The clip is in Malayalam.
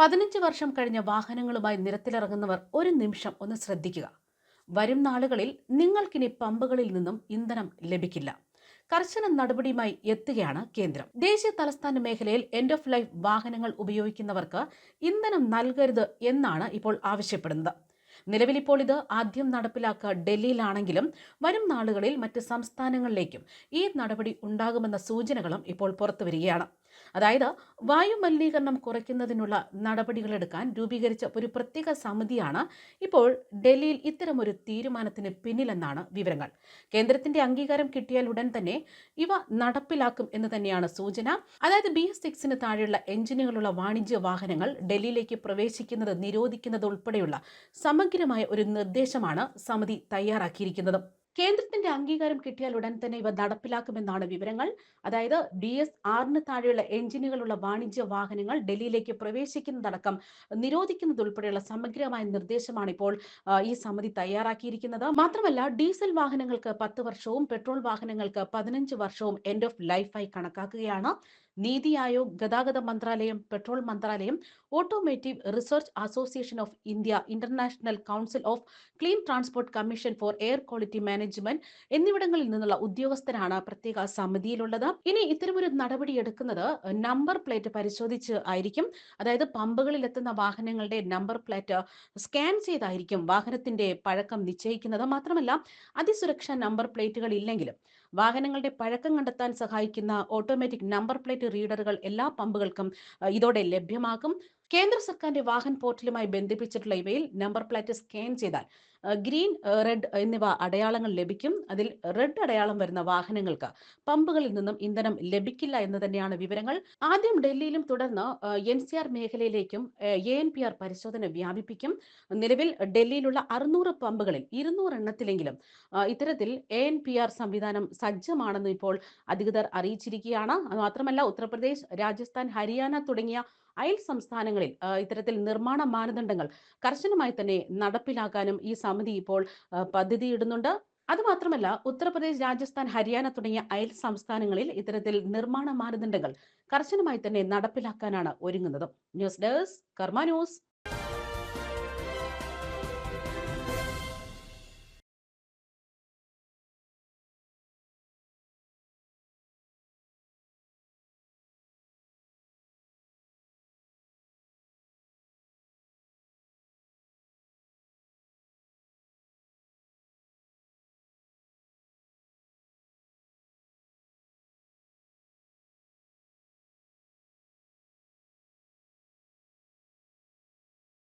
പതിനഞ്ച് വർഷം കഴിഞ്ഞ വാഹനങ്ങളുമായി നിരത്തിലിറങ്ങുന്നവർ ഒരു നിമിഷം ഒന്ന് ശ്രദ്ധിക്കുക. വരും നാളുകളിൽ നിങ്ങൾക്കിനി പമ്പുകളിൽ നിന്നും ഇന്ധനം ലഭിക്കില്ല. കർശന നടപടിയുമായി എത്തുകയാണ് കേന്ദ്രം. ദേശീയ തലസ്ഥാന മേഖലയിൽ എൻഡ് ഓഫ് ലൈഫ് വാഹനങ്ങൾ ഉപയോഗിക്കുന്നവർക്ക് ഇന്ധനം നൽകരുത് എന്നാണ് ഇപ്പോൾ ആവശ്യപ്പെടുന്നത്. നിലവിൽ ഇപ്പോൾ ഇത് ആദ്യം നടപ്പിലാക്കുക ഡൽഹിയിലാണെങ്കിലും വരും നാളുകളിൽ മറ്റ് സംസ്ഥാനങ്ങളിലേക്കും ഈ നടപടി ഉണ്ടാകുമെന്ന സൂചനകളും ഇപ്പോൾ പുറത്തുവരികയാണ് അതായത് വായു മലിനീകരണം കുറയ്ക്കുന്നതിനുള്ള നടപടികളെടുക്കാൻ രൂപീകരിച്ച ഒരു പ്രത്യേക സമിതിയാണ് ഇപ്പോൾ ഡൽഹിയിൽ ഇത്തരമൊരു തീരുമാനത്തിന് പിന്നിലെന്നാണ് വിവരങ്ങൾ. കേന്ദ്രത്തിന്റെ അംഗീകാരം കിട്ടിയാൽ ഉടൻ തന്നെ ഇവ നടപ്പിലാക്കും എന്ന് തന്നെയാണ് സൂചന. അതായത് ബി എസ് സിക്സിന് താഴെയുള്ള എഞ്ചിനുകളുള്ള വാണിജ്യ വാഹനങ്ങൾ ഡൽഹിയിലേക്ക് പ്രവേശിക്കുന്നത് നിരോധിക്കുന്നത് ഉൾപ്പെടെയുള്ള സമഗ്രമായ ഒരു നിർദ്ദേശമാണ് സമിതി തയ്യാറാക്കിയിരിക്കുന്നത്. കേന്ദ്രത്തിന്റെ അംഗീകാരം കിട്ടിയാൽ ഉടൻ തന്നെ ഇവ നടപ്പിലാക്കുമെന്നാണ് വിവരങ്ങൾ. അതായത് ബി എസ് ആറിന് താഴെയുള്ള എഞ്ചിനുകളുള്ള വാണിജ്യ വാഹനങ്ങൾ ഡൽഹിയിലേക്ക് പ്രവേശിക്കുന്നതടക്കം നിരോധിക്കുന്നതുൾപ്പെടെയുള്ള സമഗ്രമായ നിർദ്ദേശമാണ് ഇപ്പോൾ ഈ സമിതി തയ്യാറാക്കിയിരിക്കുന്നത്. മാത്രമല്ല ഡീസൽ വാഹനങ്ങൾക്ക് പത്ത് വർഷവും പെട്രോൾ വാഹനങ്ങൾക്ക് പതിനഞ്ച് വർഷവും എൻഡ് ഓഫ് ലൈഫായി കണക്കാക്കുകയാണ്. നീതി ആയോഗ് ഗതാഗത മന്ത്രാലയം പെട്രോൾ മന്ത്രാലയം automotive research association of India international council of clean transport commission for air quality management എന്നിവിടങ്ങളിൽ നിന്നുള്ള ഉദ്യോഗസ്ഥരാണ് പ്രത്യേക സമിതിയിലുള്ളത്. ഇനി ഇത്തരമൊരു നടപടി എടുക്കുന്നത് നമ്പർ പ്ലേറ്റ് പരിശോധിച്ച് ആയിരിക്കും. അതായത് പമ്പുകളിൽ എത്തുന്ന വാഹനങ്ങളുടെ നമ്പർ പ്ലേറ്റ് സ്കാൻ ചെയ്തായിരിക്കും വാഹനത്തിന്റെ പഴക്കം നിശ്ചയിക്കുന്നത്. മാത്രമല്ല അതിസുരക്ഷാ നമ്പർ പ്ലേറ്റുകൾ ഇല്ലെങ്കിലും വാഹനങ്ങളുടെ പഴക്കം കണ്ടെത്താൻ സഹായിക്കുന്ന ഓട്ടോമാറ്റിക് നമ്പർ പ്ലേറ്റ് റീഡറുകൾ എല്ലാ പമ്പുകൾക്കും ഇതോടെ ലഭ്യമാകും. കേന്ദ്ര സർക്കാരിന്റെ വാഹൻ പോർട്ടലുമായി ബന്ധിപ്പിച്ചിട്ടുള്ള ഇവയിൽ നമ്പർ പ്ലേറ്റ് സ്കാൻ ചെയ്താൽ ഗ്രീൻ റെഡ് എന്നിവ അടയാളങ്ങൾ ലഭിക്കും. അതിൽ റെഡ് അടയാളം വരുന്ന വാഹനങ്ങൾക്ക് പമ്പുകളിൽ നിന്നും ഇന്ധനം ലഭിക്കില്ല എന്ന് തന്നെയാണ് വിവരങ്ങൾ. ആദ്യം ഡൽഹിയിലും തുടർന്ന് എൻ സി ആർ മേഖലയിലേക്കും എ എൻ പി ആർ പരിശോധന വ്യാപിപ്പിക്കും. നിലവിൽ ഡൽഹിയിലുള്ള അറുന്നൂറ് പമ്പുകളിൽ ഇരുന്നൂറ് എണ്ണത്തിലെങ്കിലും ഇത്തരത്തിൽ എ എൻ പി ആർ സംവിധാനം സജ്ജമാണെന്ന് ഇപ്പോൾ അധികൃതർ അറിയിച്ചിരിക്കുകയാണ്. മാത്രമല്ല ഉത്തർപ്രദേശ് രാജസ്ഥാൻ ഹരിയാന തുടങ്ങിയ അയൽ സംസ്ഥാനങ്ങളിൽ ഇത്തരത്തിൽ നിർമ്മാണ മാനദണ്ഡങ്ങൾ കർശനമായി തന്നെ നടപ്പിലാക്കാനും ഈ സമിതി ഇപ്പോൾ പദ്ധതി പദ്ധതിയിടുന്നുണ്ട്. അതുമാത്രമല്ല ഉത്തർപ്രദേശ് രാജസ്ഥാൻ ഹരിയാന തുടങ്ങിയ അയൽ സംസ്ഥാനങ്ങളിൽ ഇത്തരത്തിൽ നിർമ്മാണ മാനദണ്ഡങ്ങൾ കർശനമായി തന്നെ നടപ്പിലാക്കാനാണ് ഒരുങ്ങുന്നത്. News desk Karma news.